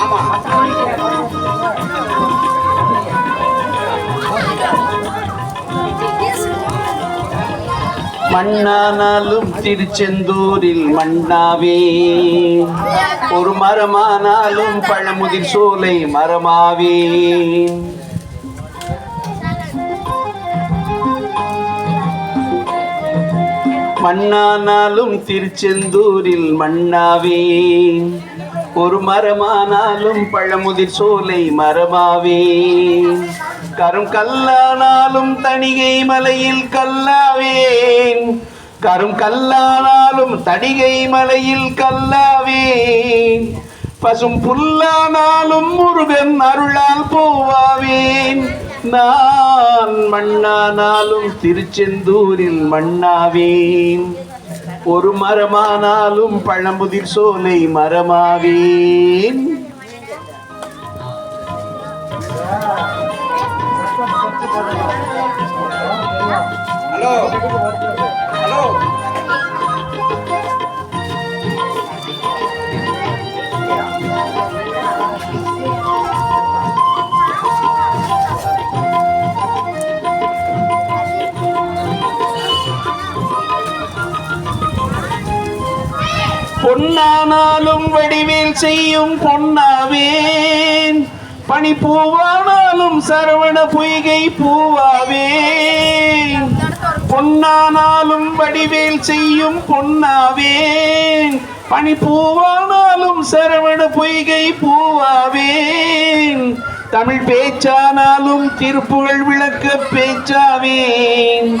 ஆமா மண்ணானாலும் திருச்செந்தூரில் மண்ணாவே ஒரு மரமானாலும் பழமுதிர் சோலை மரமாவே. மண்ணானாலும் திருச்செந்தூரில் மண்ணாவே ஒரு மரமானாலும் பழமுதிர் சோலை மரமாவே. கரும் கல்லானாலும் தணிகை மலையில் கல்லாவேன். கரும் கல்லானாலும் தணிகை மலையில் கல்லாவேன். பசும் புல்லானாலும் முருகன் அருளால் போவாவேன். நான் மண்ணானாலும் திருச்செந்தூரில் மண்ணாவேன். ஒரு மரமானாலும் பழமுதிர் சோலை மரமாவேன். Hello hello. பொன்னானாலும் வடிவேல் செய்யும் பொன்னாவேன். பனி பூவானாலும் சரவண பொய்கை பூவாவேன். பொன்னானாலும் வடிவேல் செய்யும் பொன்னாவேன். பனி பூவானாலும் சரவண பொய்கை பூவாவேன். தமிழ் பேச்சானாலும் திருப்புகழ் விளக்க பேச்சாவேன்.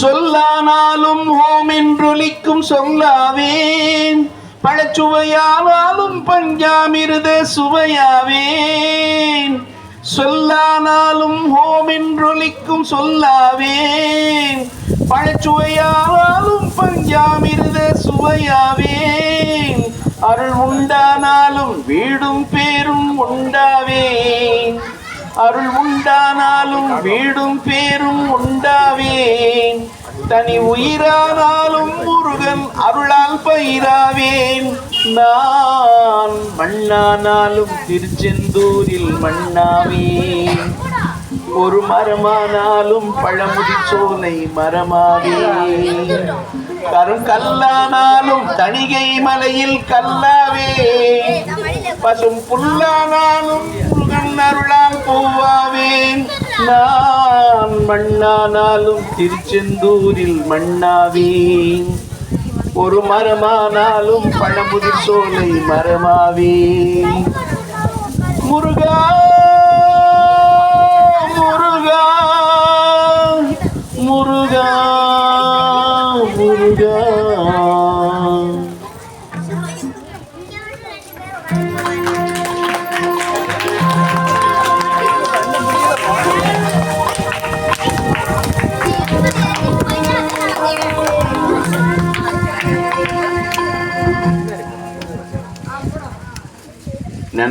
சொல்லானாலும் ஓம் என்றொலிக்கும் சொல்லாவேன். பழச்சுவையானாலும் பஞ்சாமிருத சுவையாவேன். சொல்லானாலும் ஓம் என்றொலிக்கும் சொல்லாவேன். பழச்சுவையானாலும் பஞ்சாமிருத சுவையாவேன். அருள் உண்டானாலும் வீடும் பேரும் உண்டாவேன். அருள் உண்டானாலும் வீடும் பேரும் உண்டாவேன். தனி உயிரானாலும் முருகன் அருளால் பயிராவேன். நான் மண்ணானாலும் திருச்செந்தூரில் மண்ணாவேன். ஒரு மரமானாலும் பழமுதி சோலை மரமாவேன். கரும் கல்லானாலும் தணிகை மலையில் கல்லாவேன். பசும் புல்லானாலும் முருகன் அருளால் பூவாவேன். நான் மண்ணானாலும் திருச்செந்தூரில் மண்ணாவேன். ஒரு மரமானாலும் பழமுதிர் சோலை மரமாவேன். முருகா முருகா.